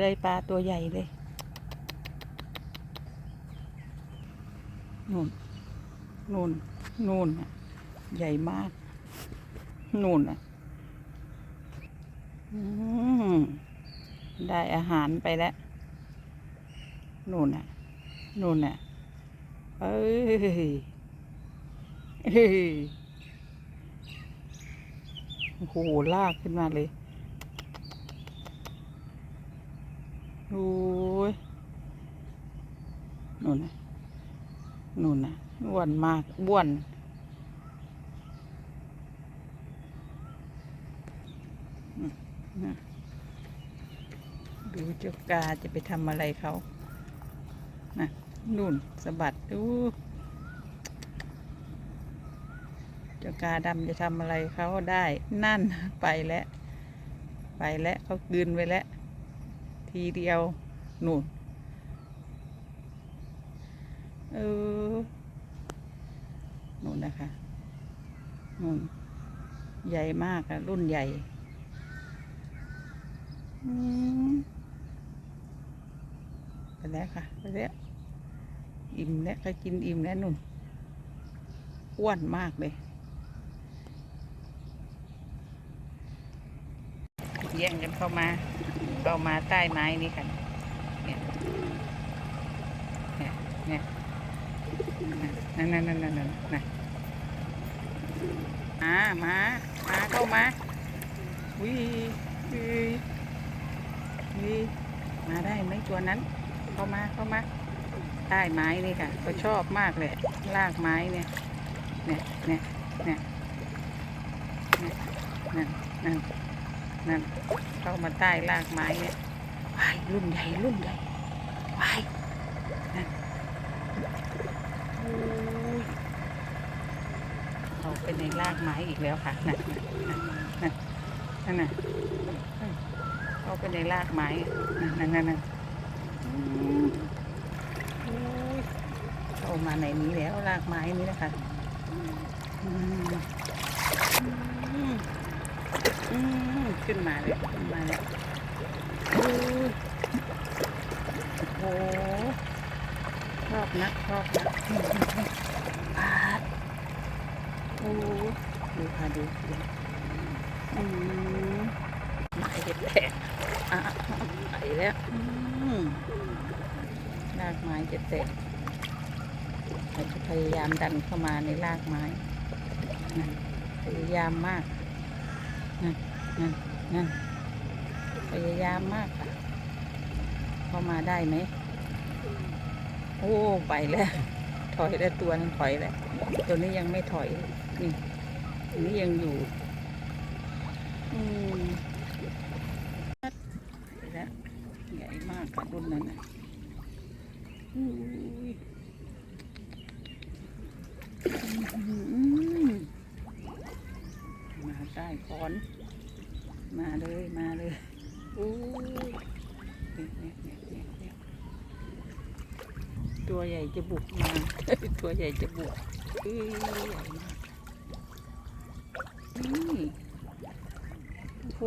ได้ปลาตัวใหญ่เลยนู่นนู่นนู่นน่ะใหญ่มาก นู่นน่ะอืมได้อาหารไปแล้วนู่นน่ะนู่นน่ะเอ้ยเอ้ยโอ้โหลากขึ้นมาเลย โอ้ยนู่นน่ะนู่นน่ะอ้วนมากบ้วนดูเจ้ากาจะไปทำอะไรเขานะนู่นสะบัดดูเจ้ากาดำจะทำอะไรเขาได้ นั่นไปแล้ว ไปแล้วเขากืนไปแล้ว ทีเดียวนู่นเออนู่นนะคะนู่นใหญ่มากอะรุ่นใหญ่อืมไปแล้วค่ะไปแล้วอิ่มแล้วก็กินอิ่มแล้วนุ่นอ้วนมากเลยแย่งกันเข้ามา เข้ามาใต้ไม้นี่ค่ะเนี่ยเนี่ยเนี่ยนั่นนั่นนั่นนั่นนั่นนะมามามาเข้ามาวิวิวิมาได้ไหมตัวนั้น เข้ามาเข้ามาใต้ไม้นี่ค่ะเขาชอบมากเลยลากไม้เนี่ยเนี่ยเนี่ยเนี่ยเนี่ยนั่น นั่นเข้ามาใต้ลากไม้เนี่ยวายรุ่นใหญ่รุ่นใหญ่วายนั่นโอ้ยเขาไปในลากไม้อีกแล้วค่ะนั่นนั่นนั่นน่ะเขาไปในลากไม้นั่นนั่นนั่นนั่นเข้ามาในนี้แล้วรากไม้นี้นะคะอืมอืม ขึ้นมาเลยขึ้นมาเลยโอ้ยโอ้โหชอบนักชอบนักอืมปาดโอ้ดูค่ะดูดูอืมไม้เห็ดแตกอะไปแล้วอืมรากไม้จะแตกเราจะพยายามดันเข้ามาในรากไม้พยายามมากนั่นนั่น นั่นพยายามมากค่ะเข้ามาได้ไหมโอ้ไปแล้ว ถอยแล้วตัวนึงถอยแล้วตัวนี้ยังไม่ถอย นี่อันนี้ยังอยู่ อืมไปแล้วใหญ่มากค่ะรุ่นนั้นนะอุ้ยอื้อหือมาใต้ขอน มาเลยมาเลยอุ้ยตัวใหญ่จะบุกมา ตัวใหญ่จะบุกเอ้ยใหญ่มากนี่โอ้โห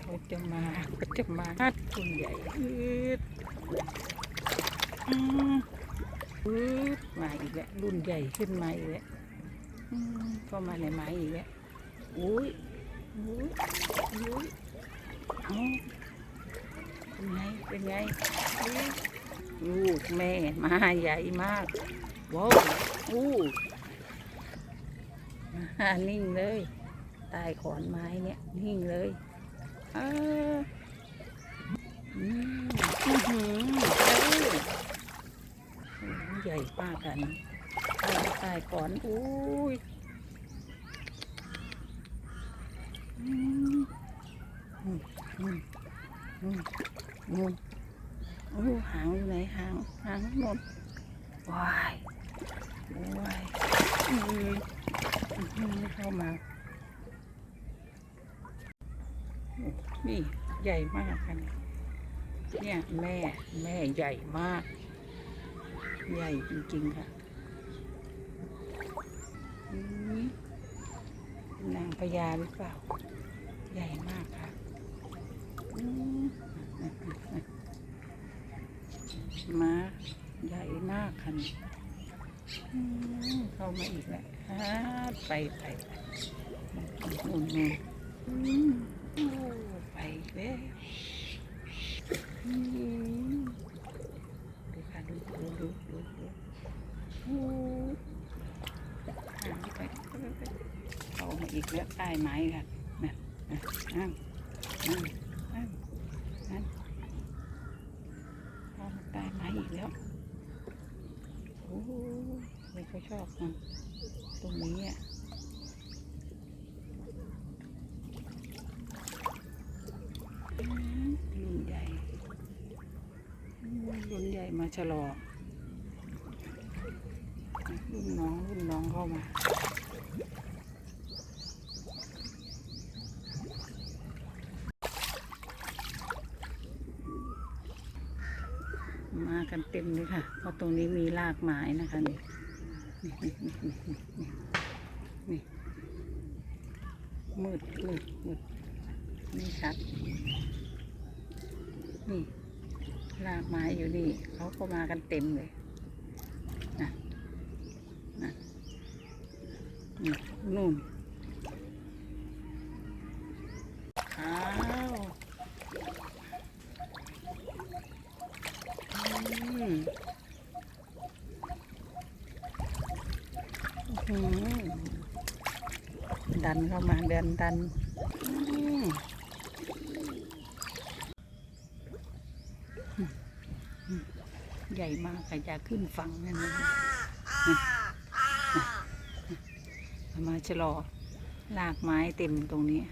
เขาจะมาเขาจะมาตัวใหญ่อืดอืมปึ๊บมาอีกแล้วรุ่นใหญ่ขึ้นมาอีกแล้วอืมก็มาในไม้อีกแล้วอุ้ย เป็นไง เป็นไงลูกแม่มาใหญ่มาก ว้าวอู้มานิ่งเลยใต้ขอนไม้เนี่ย นิ่งเลยอออืมอือหือใหญ่มากันตายตายก่อน อุ้ย อืมอืมอืมอืมอืมโอ้หางอยู่ไหนหางหางหมดว้ายว้ายอืมอืมเข้ามา นี่ใหญ่มากกันเนี่ยแม่แม่ใหญ่มาก ใหญ่จริงๆค่ะอืม นางพญาหรือเปล่า ใหญ่มากค่ะมาใหญ่มากค่ะเข้ามาอีกแล้วไปไปนู่นนู่นไปแล้วดูค่ะดูดูดูดูดู อีกแล้วใต้ไม้ค่ะนั่นนั่นนั่นนั่นนั่นเข้ามาใต้ไม้อีกแล้วโอ้ยเขาชอบมันตรงนี้อะอืมรุ่นใหญ่อืมรุ่นใหญ่มาชะลอรุ่นน้องรุ่นน้องเข้ามา มากันเต็มเลยค่ะ เพราะตรงนี้มีรากไม้นะคะนี่นี่นี่นี่นี่นี่มืดมืดมืดนี่ชัดนี่รากไม้อยู่นี่เขาก็มากันเต็มเลยนะนะนี่นู่นอ้าวอืมอื้อหือ ดันเข้ามาเดินดันใหญ่มากใครจะขึ้นฝั่งนั่นนะเอามาชะลอลากไม้เต็มตรงนี้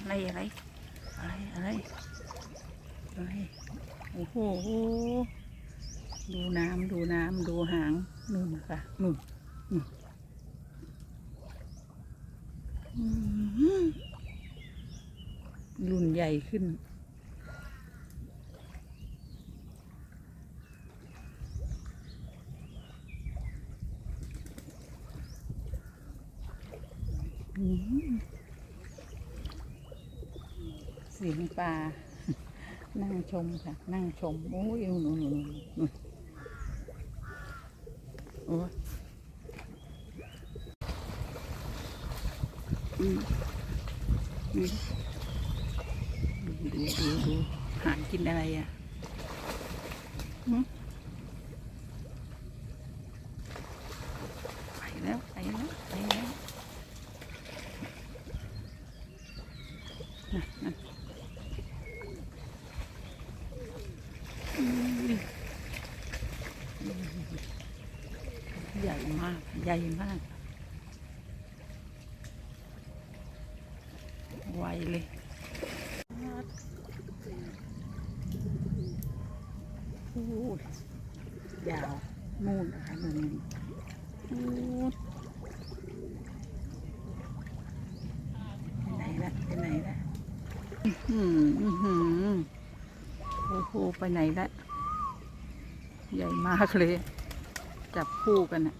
อะไรอะไรอะไรอะไร โอ้โห ดูน้ำดูน้ำดูหางนู่นค่ะนู่นนู่นอืมรุ่นใหญ่ขึ้น เสียงปลา นั่งชมค่ะ นั่งชม โอ้ยนู่นนู่นนู่นนู่นโอ้ยอืมอืมดูดูดูหากินอะไรอะหึไปแล้วไปแล้วไปแล้วน่ะน่ะอืมใหญ่มาก ใหญ่มาก ไวเลยโอ้ยยาวนู่นนะคะนู่นนู่นนู่นไปไหนละไปไหนละอื้อหืออื้อหือโอ้โหไปไหนละใหญ่มากเลย จับคู่กันอะ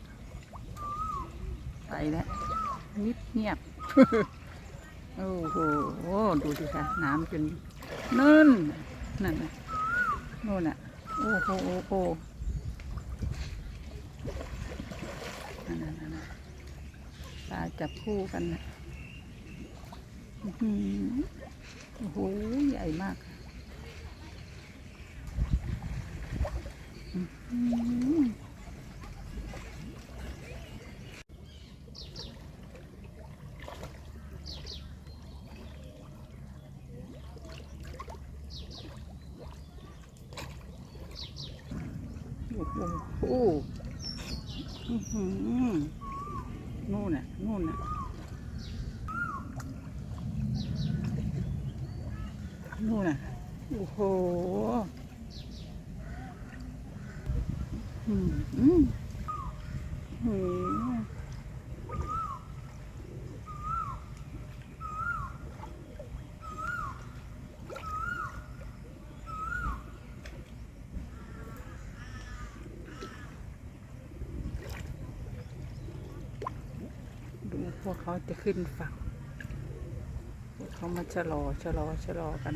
ไปแล้วนิดเงียบ โอ้โหดูสิคะน้ำจนนั่นนั่นน่ะนู่นน่ะโอ้โหโอ้โหนั่นน่ะนั่นปลาจับคู่กันนะอื้อหือโอ้โหใหญ่มากอื้อหือโอ้โหโอ้อื้อหือนู่นน่ะ นู่นน่ะ นู่นน่ะ โอ้โหอืมอืมอืมดูพวกเขาจะขึ้นฝั่ง เขามาชะลอชะลอชะลอกัน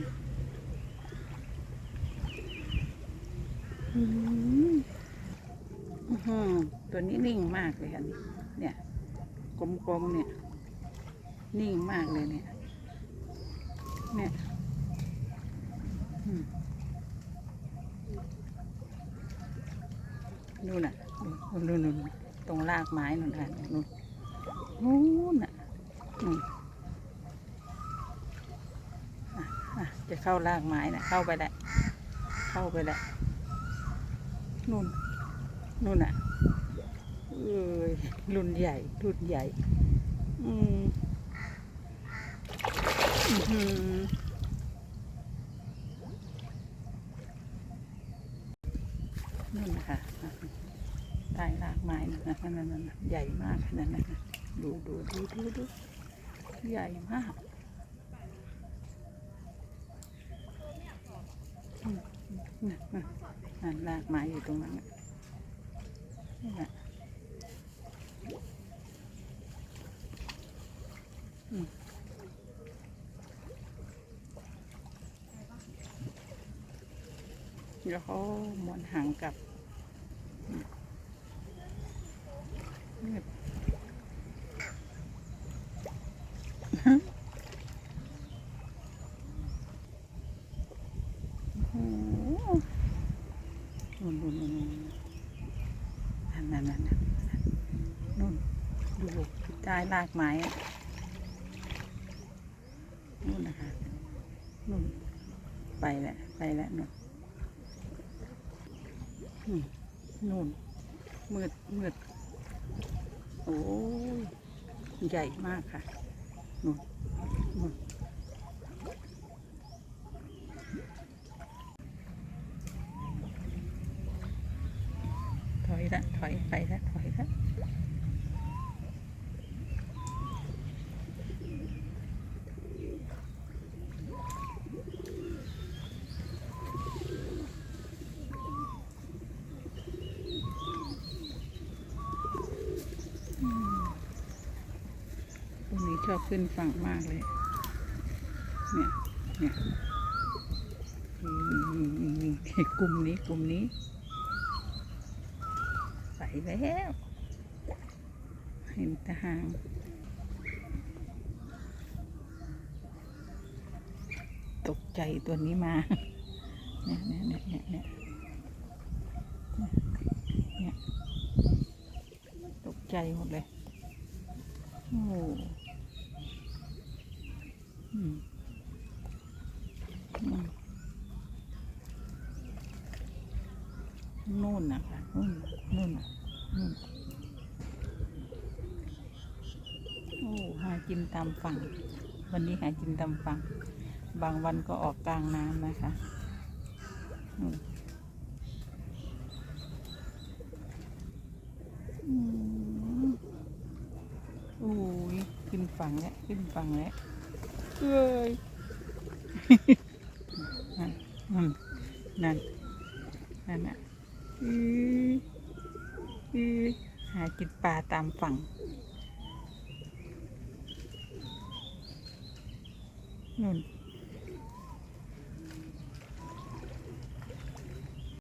อืมหือตัวนี้นิ่งมากเลยอันนี้เนี่ยกลมๆเนี่ย นิ่งมากเลยเนี่ย เนี่ยนู่นน่ะนู่นนู่นตรงรากไม้นู่นค่ะนู่นนู่นน่ะนู่นอะอะ จะเข้ารากไม้นะเข้าไปแล้วเข้าไปแล้วนู่นนู่นน่ะเอ้ยรุ่นใหญ่รุ่นใหญ่ อืมอื้อหือนั่นนะคะใต้รากไม้นะนั่นนั่นนั่นใหญ่มากนั่นนั่นน่ะดูดูดูดูดูใหญ่มากอืม นั่นลากไม้อยู่ตรงนั้นน่ะนี่แหละเดี๋ยวเขาหมอนหางกลับอืมมืดโอ้โหนู่นนู่นนู่นนู่นนั่นนั่นนั่นนั่นนู่น ดูใต้รากไม้นู่นนะคะนู่นไปแล้วไปแล้วนู่นนู่นมืดมืดโอ้ยใหญ่มากค่ะนู่นนู่นถอยละถอยไปละถอยละพวกนี้ชอบ ขึ้นฝั่งมากเลย เนี่ย เนี่ยกลุ่มนี้กลุ่มนี้ไปแล้ว เห็นตะหางตกใจตัวนี้มา เนี่ยเนี่ยเนี่ยเนี่ยเนี่ยเนี่ยตกใจหมดเลย โอ้ นู่นนะคะนู่นนู่นนู่นโอ้หากินตามฝั่ง วันนี้หากินตามฝั่ง บางวันก็ออกกลางน้ำนะคะอุ้ยขึ้นฝั่งแล้ว ขึ้นฝั่งแล้ว เอ้ยนั่นนั่นนั่นอะอืออือหากินปลาตามฝั่งนู่น